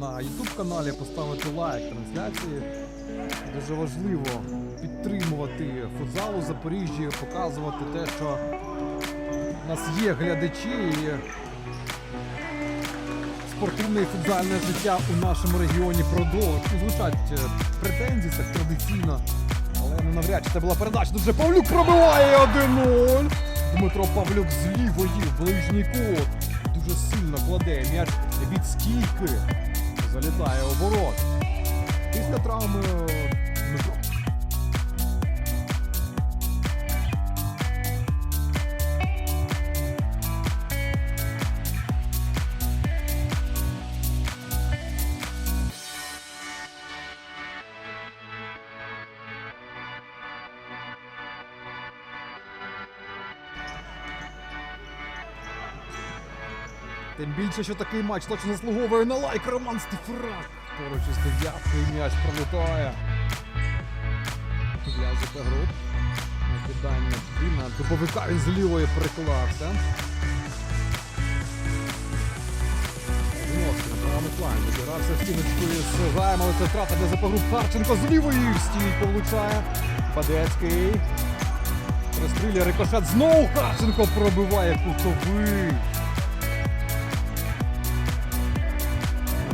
на YouTube каналі, поставити лайк трансляції. Дуже важливо підтримувати футзал у Запоріжжі, показувати те, що у нас є глядачі і спортивне і футзальне життя у нашому регіоні продовжує. Ну, Звучать е, претензії так традиційно. Але ну, навряд чи це була передача. Тут вже Павлюк пробиває 1-0. Дмитро Павлюк з лівої в ближній кут. Дуже сильно кладе м'яч від стійки. Залітає оборот. Після травми Дмитро Тим більше, що такий матч точно заслуговує на лайк Роман Стефурак. Поруч із дев'яткою м'яч пролітає. Для ЗП груп. Накидання туди на дубовика він з лівої переклався. Зновський на правому плані. Добирався стіночкою з Гаєм, але це втрата для ЗП. Харченко з лівої в стійку влучає. Бадецький. Розстріляє рикошет. Знову Харченко пробиває кутовий.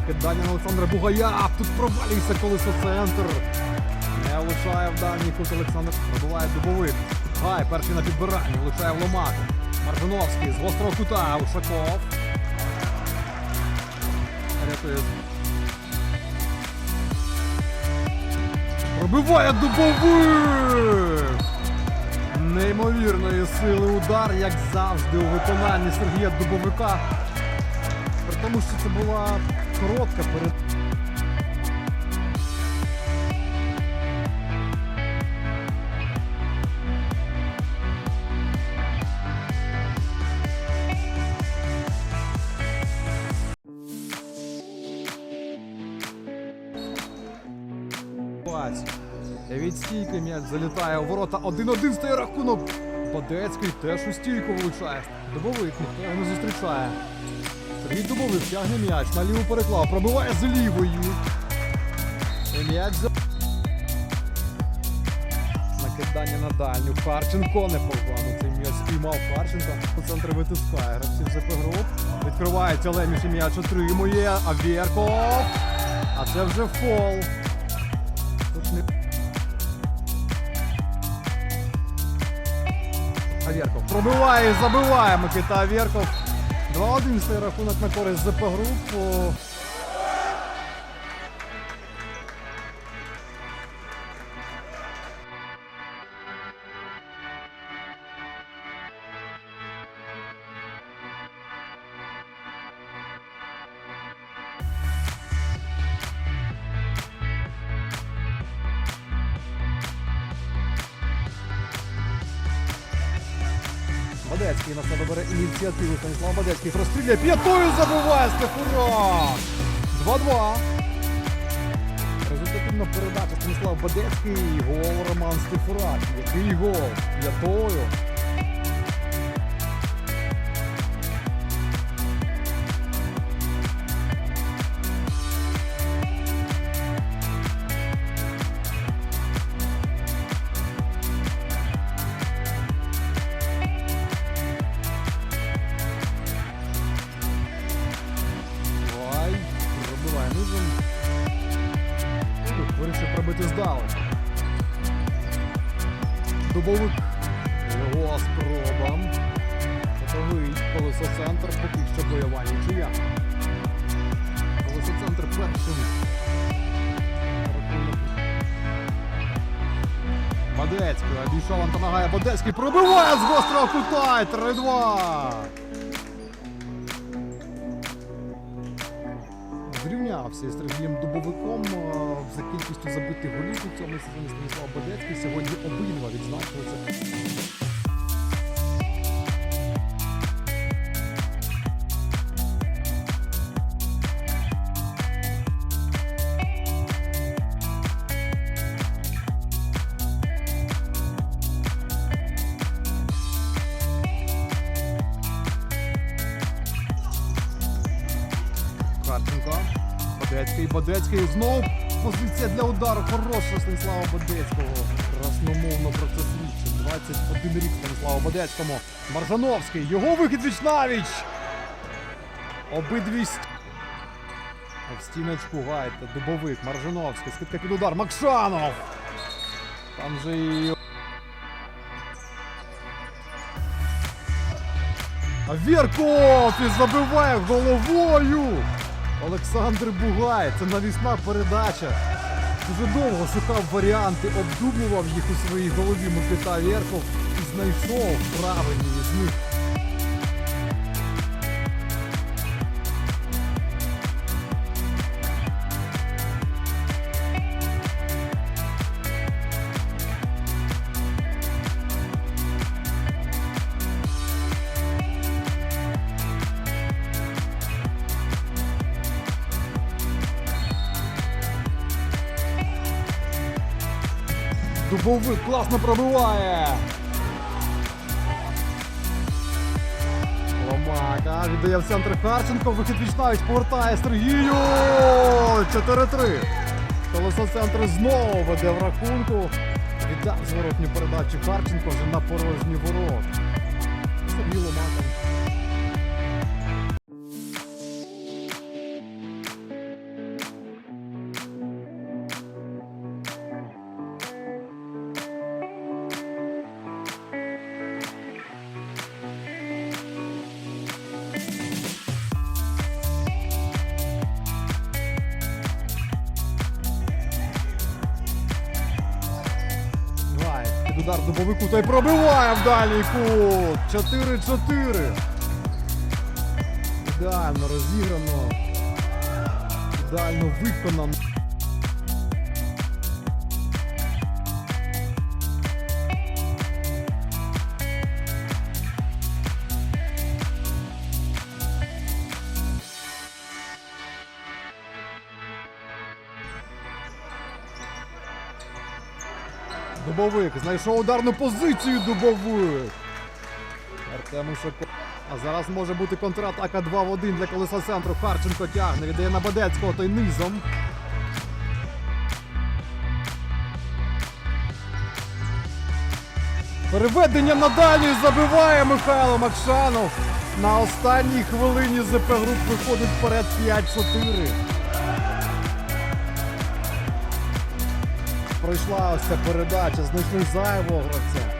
Кидання Олександра Бугая. Тут провалюється колесо центр. Не влучає в дальній кут Олександр. Пробиває дубовик. Гай, перший на підбиранні. Влучає в ломати. Маржиновський з гострого кута. Ушаков. Рятує. Пробиває дубовик! Неймовірної сили удар, як завжди, у виконанні Сергія Дубовика. При тому, що це була коротка перед. Від стійки м'яч залітає у ворота 1-1 стає рахунок. Бадецький теж у стійку влучає. Дубовик ніхто не зустрічає. Сергій Дубовик тягне м'яч, на ліву переклав, пробиває з лівою. М'яч за... Накидання на дальню. Харченко непогано. Цей м'яч спіймав Харченко. У центр витискає. Гравців ЗП груп. Відкривається Леміш і м'яч отримує. Авєрков. А це вже фол. Тут не... Авєрков пробиває і забиває Микита Авєрков. 2-1 стає рахунок на користь ЗП групу. Бадецький на себе бере ініціативу. Станіслав Бадецький розстріляє п'ятою забиває Стефурак. 2-2. Результативна передача Станіслав Бадецький. Гол Роман Стефурак. Який гол? П'ятою. Дубовик. Його спроба. Готовий колесо центр, поки що бойова нічия. Колесо центр першим. Бадецький обійшов Антонагая. Бадецький пробиває з гострого кута. і 3-2. зрівнявся із Сергієм Дубовиком е, за кількістю забитих голів у цьому сезоні Станіслав Бадецький. Сьогодні обидва відзначилися. Харченко. Бадецький, Бадецький знову позиція для удару. Хороша Станіслава Бадецького. Красномовно про це свідчить. 21 рік Станіславу Бадецькому. Маржановський. Його вихід віч навіч. Обидві в стіночку гайте. Дубовик, Маржановський. Скидка під удар. Макшанов. Там же і Вірков і забиває головою. Олександр Бугай. Це навісна передача. Дуже довго шукав варіанти, обдумував їх у своїй голові Микита Верхов і знайшов правильні з них. Дубовик класно пробиває. Ломака віддає в центр Харченко. Вихід вічнавіч повертає Сергію. 4-3. Колесо центр знову веде в рахунку. Віддав зворотню передачу Харченко вже на порожні ворот. Удар дубовику та й пробиває в дальній кут. 4-4. Ідеально розіграно. Ідеально виконано. Дубовик знайшов ударну позицію Дубовик. Артем Ушаков. А зараз може бути контратака 2 в 1 для колеса центру. Харченко тягне, віддає на Бадецького, той низом. Переведення на дальній забиває Михайло Макшанов. На останній хвилині ЗП груп виходить вперед 5-4. Пройшла ось ця передача, знайшли зайвого гравця.